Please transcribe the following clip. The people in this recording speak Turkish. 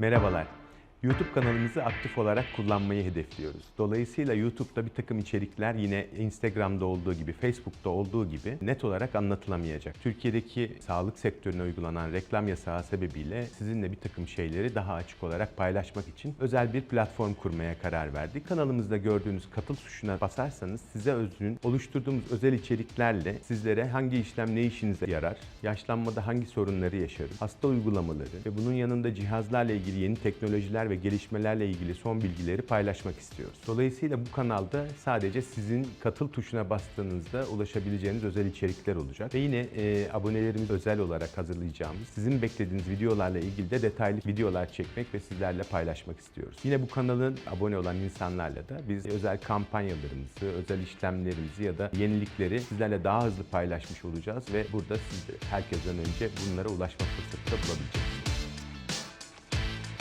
Merhabalar. YouTube kanalımızı aktif olarak kullanmayı hedefliyoruz. Dolayısıyla YouTube'da bir takım içerikler yine Instagram'da olduğu gibi, Facebook'ta olduğu gibi net olarak anlatılamayacak. Türkiye'deki sağlık sektörüne uygulanan reklam yasağı sebebiyle sizinle bir takım şeyleri daha açık olarak paylaşmak için özel bir platform kurmaya karar verdik. Kanalımızda gördüğünüz katıl tuşuna basarsanız size özgün oluşturduğumuz özel içeriklerle sizlere hangi işlem ne işinize yarar, yaşlanmada hangi sorunları yaşarız, hasta uygulamaları ve bunun yanında cihazlarla ilgili yeni teknolojiler ve gelişmelerle ilgili son bilgileri paylaşmak istiyoruz. Dolayısıyla bu kanalda sadece sizin katıl tuşuna bastığınızda ulaşabileceğiniz özel içerikler olacak. Ve yine e, abonelerimiz özel olarak hazırlayacağımız, sizin beklediğiniz videolarla ilgili de detaylı videolar çekmek ve sizlerle paylaşmak istiyoruz. Yine bu kanalın abone olan insanlarla da biz özel kampanyalarımızı, özel işlemlerimizi ya da yenilikleri sizlerle daha hızlı paylaşmış olacağız ve burada siz herkesten önce bunlara ulaşma fırsatı da bulabileceksiniz.